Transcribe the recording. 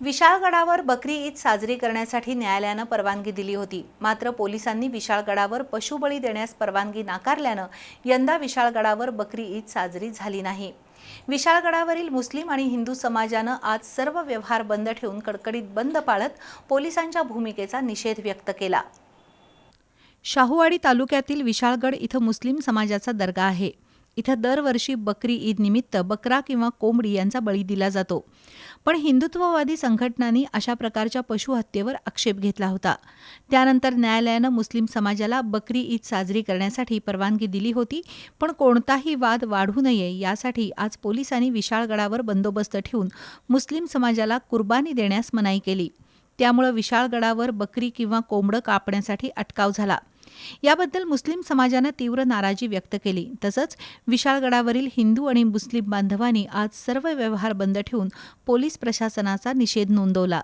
विशाळगडावर बकरी ईद साजरी करण्यासाठी न्यायालयानं परवानगी दिली होती. मात्र पोलिसांनी विशाळगडावर पशुबळी देण्यास परवानगी नाकारल्यानं यंदा विशाळगडावर बकरी ईद साजरी झाली नाही. विशाळगडावरील मुस्लिम आणि हिंदू समाजानं आज सर्व व्यवहार बंद ठेवून कडकडीत बंद पाळत पोलिसांच्या भूमिकेचा निषेध व्यक्त केला. शाहूवाडी तालुक्यातील विशाळगड इथं मुस्लिम समाजाचा दर्गा आहे. इथं दरवर्षी बकरी ईद निमित्त बकरा किंवा कोंबडी यांचा बळी दिला जातो. पण हिंदुत्ववादी संघटनांनी अशा प्रकारच्या पशुहत्येवर आक्षेप घेतला होता. त्यानंतर न्यायालयानं मुस्लिम समाजाला बकरी ईद साजरी करण्यासाठी परवानगी दिली होती पण कोणताही वाद वाढू नये यासाठी आज पोलिसांनी विशाळगडावर बंदोबस्त ठेवून मुस्लिम समाजाला कुर्बानी देण्यास मनाई केली. त्यामुळं विशाळगडावर बकरी किंवा कोंबडं कापण्यासाठी अटकाव झाला. याबद्दल मुस्लिम समाजानं तीव्र नाराजी व्यक्त केली. तसंच विशाळगडावरील हिंदू आणि मुस्लिम बांधवांनी आज सर्व व्यवहार बंद ठेवून पोलीस प्रशासनाचा निषेध नोंदवला.